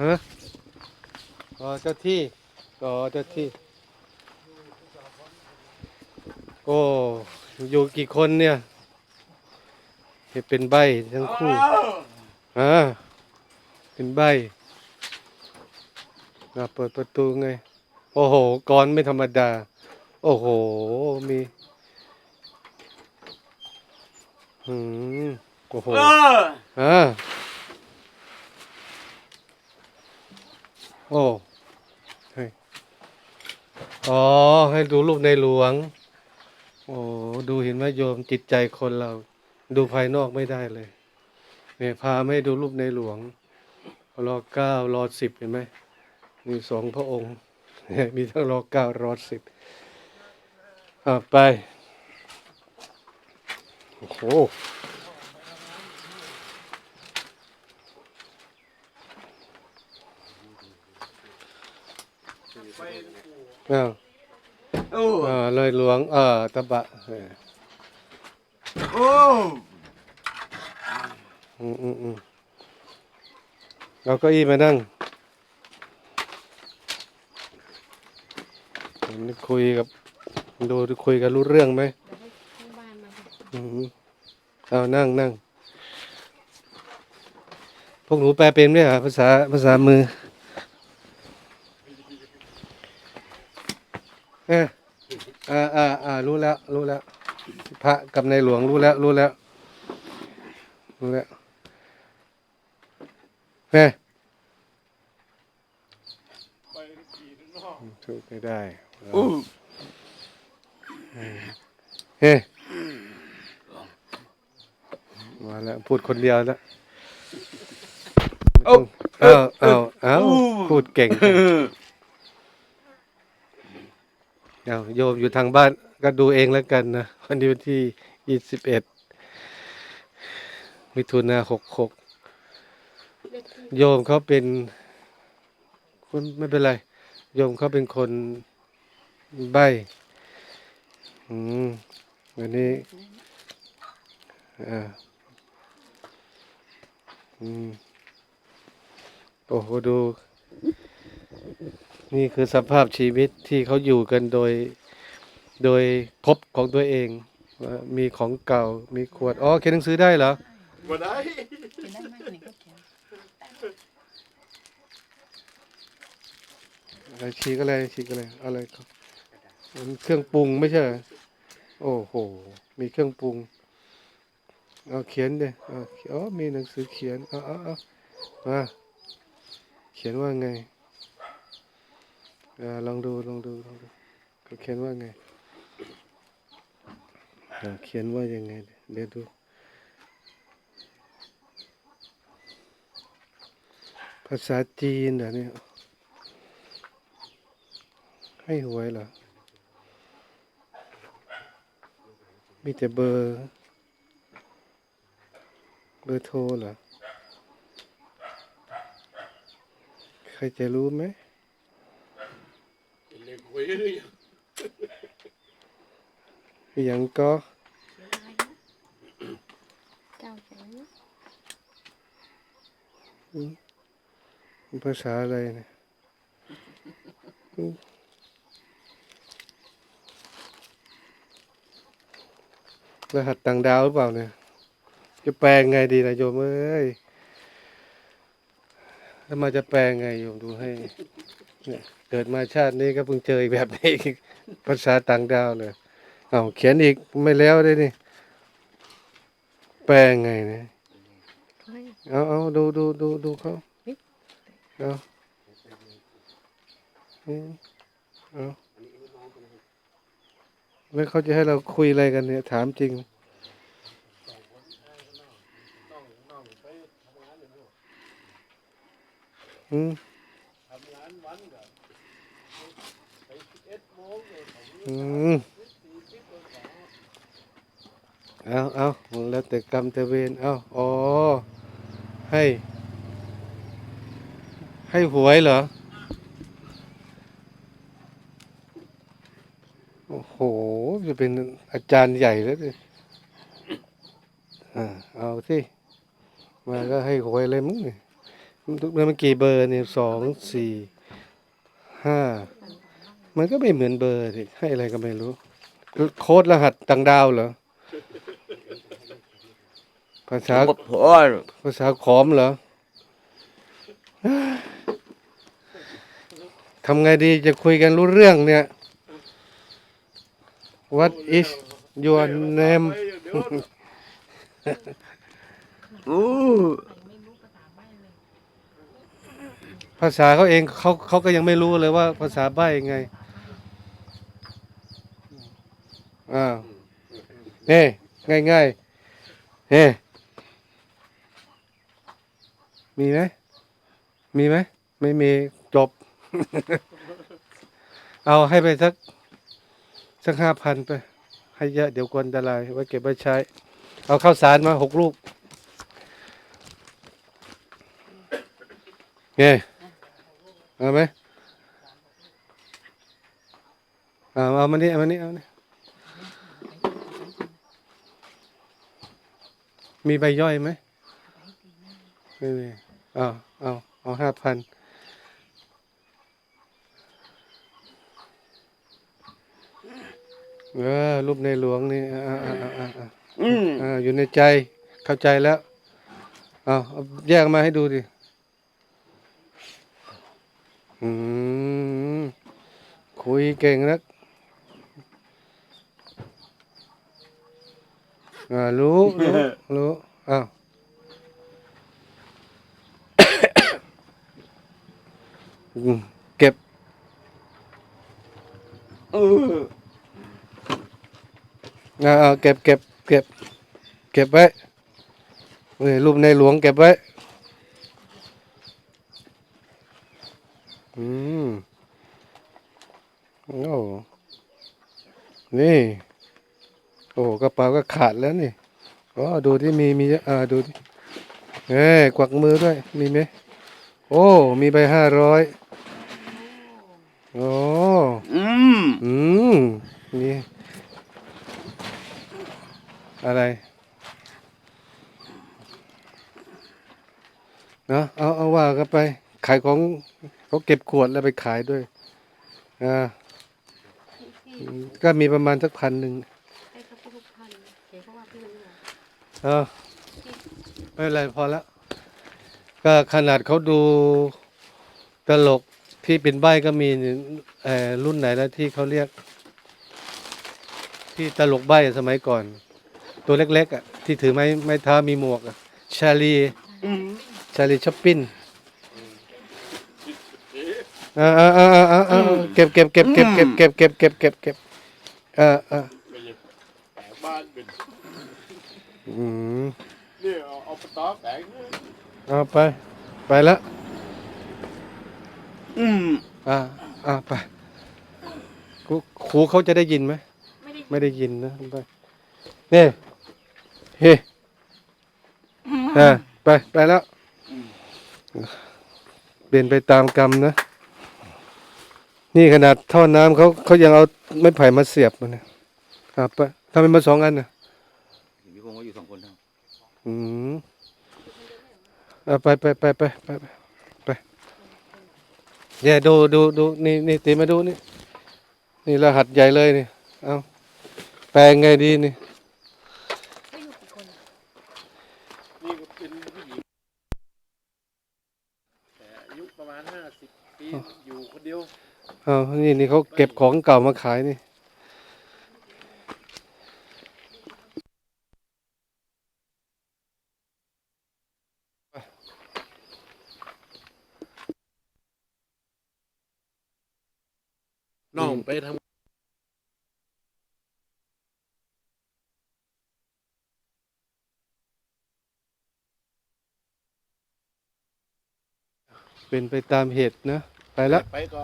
ฮะอ๋อเจ้าที่อ๋อเจ้าที่ โอ้อยู่กี่คนเนี่ยเห็นเป็นใบทั้งคู่อ่าเป็นใบอะเปิดประตูไง โอ้โหกรไม่ธรรมดา โอ้โห มีอืมโอ้โหอ่า โอ้ให้อ๋อ ให้ดูรูปในหลวง โอ้ดูเห็นไหมโยมจิตใจคนเรา ดูภายนอกไม่ได้เลย เนี่ยพาไม่ดูรูปในหลวง รอเก้ารอสิบเห็นไหมมีสองพระองค์ มีทั้งรอเก้ารอสิบอ่าไป โอ้โห อ้าวโอ้อ่าเลยหลวง เออตะบะเออโอ้อืมอืมอืมเราก็อี้มานั่งผมนี่คุยกับ ดูคุยกันรู้เรื่องไหมเดี๋ยวให้ข้างบ้านมาค่ะอืมเอานั่งนั่งพวกหนูแปลเป็นไหมอะภาษาภาษามือ เอออ่าอ่าอ่ารู้แล้ว รู้แล้ว พระกับในหลวงรู้แล้ว รู้แล้ว รู้แล้วแม่ถูกไม่ได้โอ้เฮ้มาแล้ว พูดคนเดียวแล้วโอ้เอาเอาเอาพูดเก่ง เอาโยมอยู่ทางบ้านก็ดูเองแล้วกันนะ วันนี้วันที่ยี่สิบเอ็ดมิถุนาหกหกโยมเขาเป็นคุณไม่เป็นไร โยมเขาเป็นคนใบอืมวันนี้อ่าอืมโอ้โหดู นี่คือสภาพชีวิตที่เขาอยู่กันโดย โดยครบของตัวเองว่ามีของเก่า มีขวด อ๋อเขียนหนังสือได้เหรอบ่ได้เขียนได้ไหมหนึ่งก็เขียนอะไรฉีกอะไรฉีกอะไรอะไรครับมันเครื่องปรุงไม่ใช่เหรอโอ้โห มีเครื่องปรุง เอาเขียนเดยเอาอ๋อมีหนังสือเขียน เอาเอาเอามาเขียนว่าไง อลองดูลองดูลองดูเขาเขียนว่าไงเขียนว่ายังไง เดี๋ยวดูภาษาจีนเหรอเนี่ยให้หวยเหรอ มีแต่เบอร์ เบอร์โทรเหรอ ใครจะรู้ไหม คุยเลยมีอย่างก็เจ้าเขียนนะภาษาอะไรเนี่ยอืมรหัสต่างดาวหรือเปล่าเนี่ย จะแปลงไงดีนะโยมเอ้ยแล้วมาจะแปลงไงโยมดูให้ เนี่ยเกิดมาชาตินี้ก็เพิ่งเจออีกแบบนี้อีกภาษาต่างดาวเลยเอาเขียนอีกไม่แล้วได้นี่ แปลงไงเนี่ยเอาเอาดูดูดูดูเขาเอาเอาแล้วเขาจะให้เราคุยอะไรกันเนี่ย ถามจริงอืม อืมเอาเอาแล้วแต่กรรมแต่เวรเอาอ๋อ ให้ ให้หวยเหรอ โอ้โห จะเป็นอาจารย์ใหญ่แล้วดิอ่าเอาสิมาก็ให้หวยเลยมึงนี่แล้วมันกี่เบอร์เนี่ยสองสี่ห้ามันก็ไม่เหมือนเบอร์ดิให้อะไรก็ไม่รู้ โค้ดรหัสต่างดาวเหรอ ภาษาภาษาขอมเหรอทำไงดีจะคุยกันรู้เรื่องเนี่ย What is your name Ừ ภาษาเขาเองเขาเขาก็ยังไม่รู้เลยว่าภาษาใบ้ไงอ้าวเฮ้ง่ายง่ายๆเฮ้มีไหมมีไหมไม่มีจบ เอาให้ไปสัก สักห้าพันไป ให้เยอะเดี๋ยวกวนอันตรายไว้เก็บไว้ใช้ เอาข้าวสารมาหกลูกเฮ้ เอาไหมเอาเอามานี่เอามานี่เอามานี่มีใบย่อยไหมไม่มีเอาเอาเอาห้าพันเออรูปในหลวงนี่อ่าอ่าอ่าอ่าอ่า Ừ อ่าอยู่ในใจเข้าใจแล้วเอาเอาแยกมาให้ดูดิ อืมคุยเก่งนักอ่ารู้รู้รู้อ้าวเก็บ Ừ อ่าเอาเก็บเก็บเก็บเก็บไว้นี่รูปในหลวงเก็บไว้ อืมโอ้นี่ โอ้กระเป๋าก็ขาดแล้วนี่อ๋อดูที่มีมีอ่าดูที่เอ้ยกวักมือด้วยมีไหมโอ้ มีใบห้าร้อยโอ้ Ừ อืมนี่อะไรเนาะเอาเอาว่ากันไป ขายของเขาเก็บขวดแล้วไปขายด้วยอ่าอืมก็มีประมาณสักพันหนึ่งให้เขาพูดทุกพันเดี๋ยวเขาว่าพี่รู้เหรอเออไม่เป็นไรพอแล้ว ก็ขนาดเขาดูตลกที่เป็นใบก็มีเอ่อรุ่นไหนแล้วที่เขาเรียก ที่ตลกใบสมัยก่อน ตัวเล็กๆอะที่ถือไม้ไม้เท้ามีหมวกอะชาลี Ừ ชาลีชัปปิน อ่าอ่าอ่าอ่าอ่าอ่าเก็บเก็บเก็บเก็บเก็บเก็บเก็บเก็บเก็บเก็บอ่าอ่าบ้านเป็นอืมเนี่ยเอาเอาไปต๊อกแตงเอาไป ไปแล้วอืมอ่าอ่าไปครูครูเขาจะได้ยินไหมไม่ได้ไม่ได้ยินนะไปนี่เฮ้อ่าไปไปแล้วเปลี่ยนไปตามกรรมนะ นี่ขนาดท่อน้ำเขาเขายังเอาไม้ไผ่มาเสียบมันนะอ่าไปทำไมมาสองอันน่ะพี่พงศ์ก็อยู่สองคนเท่าอืมอ่าไปไปไปไปไปไปไปเดี๋ยวดูดูดูนี่นี่ตีมาดูนี่ นี่รหัสใหญ่เลยนี่ เอาแปลงไงดีนี่ ไม่อยู่กี่คนอะ นี่ก็เป็นผู้หญิงแต่อายุ ประมาณห้าสิบปีอยู่คนเดียวเอานี่นี่เขาเก็บของเก่ามาขายนี่น้องไปทำ เป็นไปตามเหตุนะ ไปแล้ว ไปก็